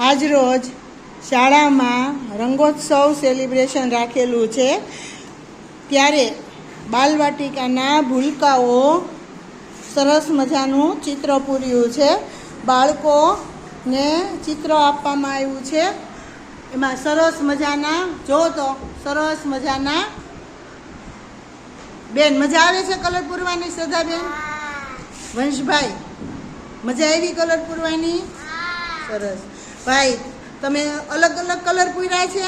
આજરોજ શાળામાં રંગોત્સવ સેલિબ્રેશન રાખેલું છે. ત્યારે બાલવાટિકાના ભૂલકાઓ સરસ મજાનું ચિત્ર પૂર્યું છે. બાળકોને ચિત્ર આપવામાં આવ્યું છે. એમાં સરસ મજાના જો તો સરસ મજાના બેન મજા આવે છે કલર પૂરવાની શ્રદ્ધાબેન? વંશભાઈ મજા આવી કલર પૂરવાની? સરસ. ભાઈ, તમે અલગ અલગ કલર પૂર્યા છે?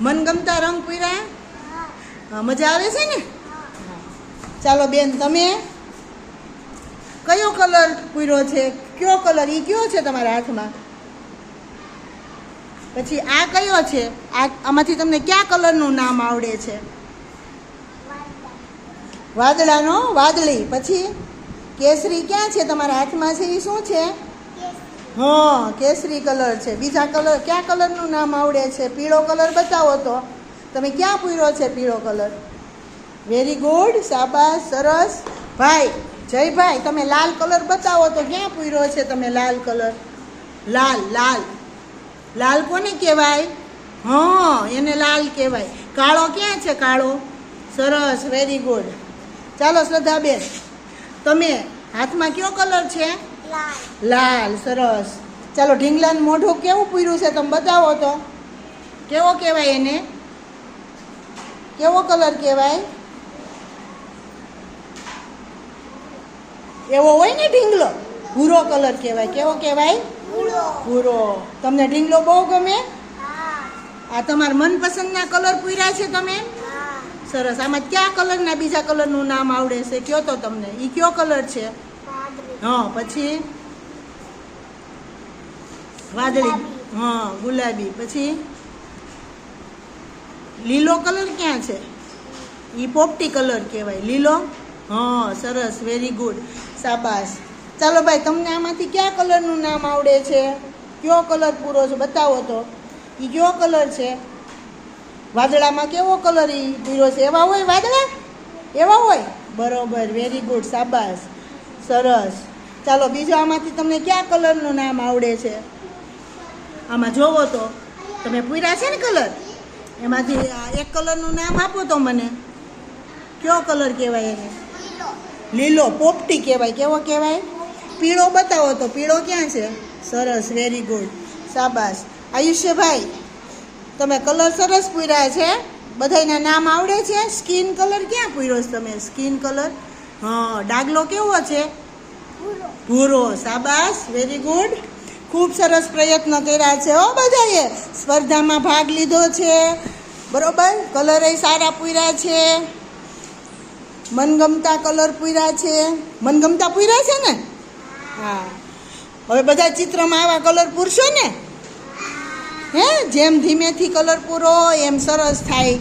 મનગમતા રંગ પૂર્યા? મજા આવે છે ને? ચાલો બેન, તમે કયો કલર પૂર્યો છે? કયો કલર? એ કયો છે તમારા હાથમાં? પછી આ કયો છે? આ, આમાંથી તમને કયા કલરનું નામ આવડે છે? વાદળાનો? વાદળી. પછી કેસરી ક્યાં છે તમારા હાથમાં છે? એ શું છે? હા, કેસરી કલર છે. બીજા કલર, કયા કલરનું નામ આવડે છે? પીળો કલર બતાવો તો. તમે ક્યાં પૂર્યો છે પીળો કલર? વેરી ગુડ શાબાશ, સરસ. ભાઈ, જયભાઈ, તમે લાલ કલર બતાવો તો ક્યાં પૂર્યો છે તમે લાલ કલર? લાલ લાલ. લાલ કોને કહેવાય? હા, એને લાલ કહેવાય. કાળો ક્યાં છે કાળો? સરસ વેરી ગુડ ચાલો, શ્રદ્ધાબેન, તમે હાથમાં કયો કલર છે? લાલ સરસ. ચાલો ઢીંગલાનું મોઢું કેવું પૂર્યું છે તમે બતાવો તો? કેવો કહેવાય એને? કેવો કલર કહેવાય? એવો હોય ને ઢીંગલો? ભૂરો કલર કહેવાય. કેવો કહેવાય? ભૂરો. તમને ઢીંગલો બહુ ગમે? આ તમારા મનપસંદના કલર પૂર્યા છે તમે? સરસ. આમાં કયા કલરના બીજા કલરનું નામ આવડે છે? કયો તો તમને? એ કયો કલર છે? હા, પછી? વાદળી. હા, ગુલાબી. પછી? લીલો કલર ક્યાં છે? એ પોપટી કલર કહેવાય. લીલો? હા, સરસ. વેરી ગુડ સાબાસ ચાલો ભાઈ, તમને આમાંથી કયા કલરનું નામ આવડે છે? કયો કલર પૂરો છે? બતાવો તો. એ કયો કલર છે? વાદળામાં કેવો કલર એ પૂરો છે? એવા હોય વાદળા? એવા હોય? બરોબર. વેરી ગુડ સાબાસ સરસ. ચાલો, બીજો આમાંથી તમને કયા કલરનું નામ આવડે છે? આમાં જોવો તો. તમે પૂર્યા છે ને કલર? એમાંથી એક કલરનું નામ આપો તો મને. કયો કલર કહેવાય એને? લીલો. પોપટી કહેવાય. કેવો કહેવાય? પીળો બતાવો તો. પીળો ક્યાં છે? સરસ વેરી ગુડ શાબાશ. આયુષ્યભાઈ, તમે કલર સરસ પૂર્યા છે. બધાયના નામ આવડે છે. સ્કિન કલર ક્યાં પૂર્યો છે તમે? Skin colour? હા, ડાગલો કેવો છે? ભૂરો. સાબાસ વેરી ગુડ ખૂબ સરસ પ્રયત્ન કર્યા છે હો બધાએ. સ્પર્ધામાં ભાગ લીધો છે. બરોબર? કલર સારા પૂર્યા છે. મનગમતા કલર પૂર્યા છે. મનગમતા પૂર્યા છે ને? હા. હવે બધા ચિત્રમાં આવા કલર પૂરશો ને? હે? જેમ ધીમેથી કલર પૂરો એમ સરસ થાય.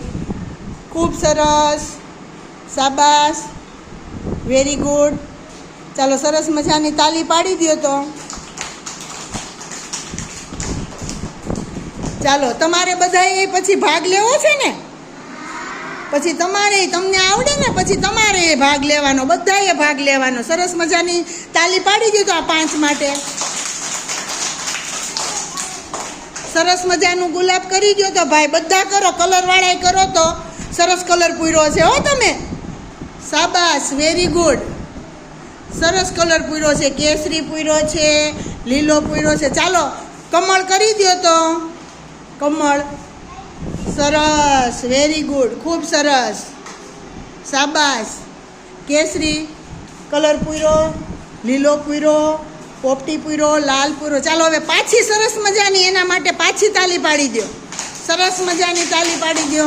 ખૂબ સરસ. સાબાસ વેરી ગુડ ચાલો, સરસ મજાની તાલી પાડી દો તો. ચાલો, તમારે બધાએ પછી ભાગ લેવો છે ને? પછી તમારે તમને આવડે ને, પછી તમારે ભાગ લેવાનો, બધાએ ભાગ લેવાનો. સરસ મજાની તાલી પાડી દીધો આ પાંચ માટે. સરસ મજાનું ગુલાબ કરી દો તો ભાઈ, બધા કરો, કલર વાળાય કરો તો. સરસ કલર પૂર્યો છે હો તમે. સાબાસ વેરી ગુડ. સરસ કલર પૂર્યો છે, કેસરી પૂર્યો છે, લીલો પૂર્યો છે. ચાલો, કમળ કરી દો તો. કમળ. સરસ વેરી ગુડ ખૂબ સરસ. સાબાસ કેસરી કલર પૂર્યો લીલો પૂર્યો પોપટી પૂર્યો લાલ પૂર્યો ચાલો, હવે પાછી સરસ મજાની એના માટે પાછી તાલી પાડી દો સરસ મજાની તાલી પાડી દો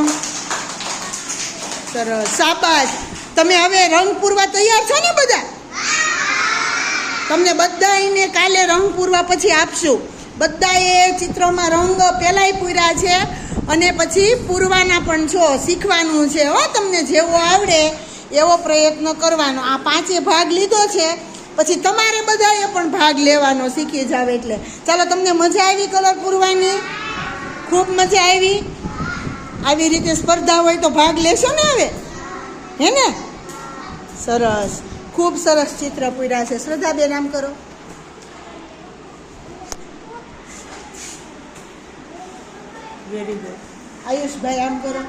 સરસ. સાબાસ તમે હવે રંગ પૂરવા તૈયાર છો ને બધા? તમને બધાને કાલે રંગ પૂરવા પછી આપશું. બધાએ ચિત્રોમાં રંગ પહેલાંય પૂર્યા છે અને પછી પૂરવાના પણ છો, શીખવાનું છે. હો, તમને જેવો આવડે એવો પ્રયત્ન કરવાનો. આ પાંચે ભાગ લીધો છે, પછી તમારે બધાએ પણ ભાગ લેવાનો શીખી જાવ એટલે. ચાલો, તમને મજા આવી કલર પૂરવાની? ખૂબ મજા આવી. આવી રીતે સ્પર્ધા હોય તો ભાગ લેશો ને હવે? હે ને? સરસ. ખૂબ સરસ ચિત્ર પૂર્યા છે. શ્રદ્ધાબેન, આમ કરો. વેરી ગુડ આયુષભાઈ, આમ કરો.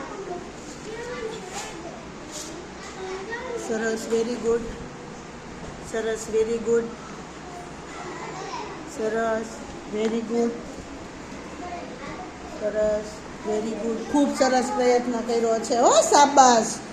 સરસ વેરી ગુડ સરસ વેરી ગુડ સરસ વેરી ગુડ સરસ વેરી ગુડ ખૂબ સરસ પ્રયત્ન કર્યો છે. હો, શાબાશ.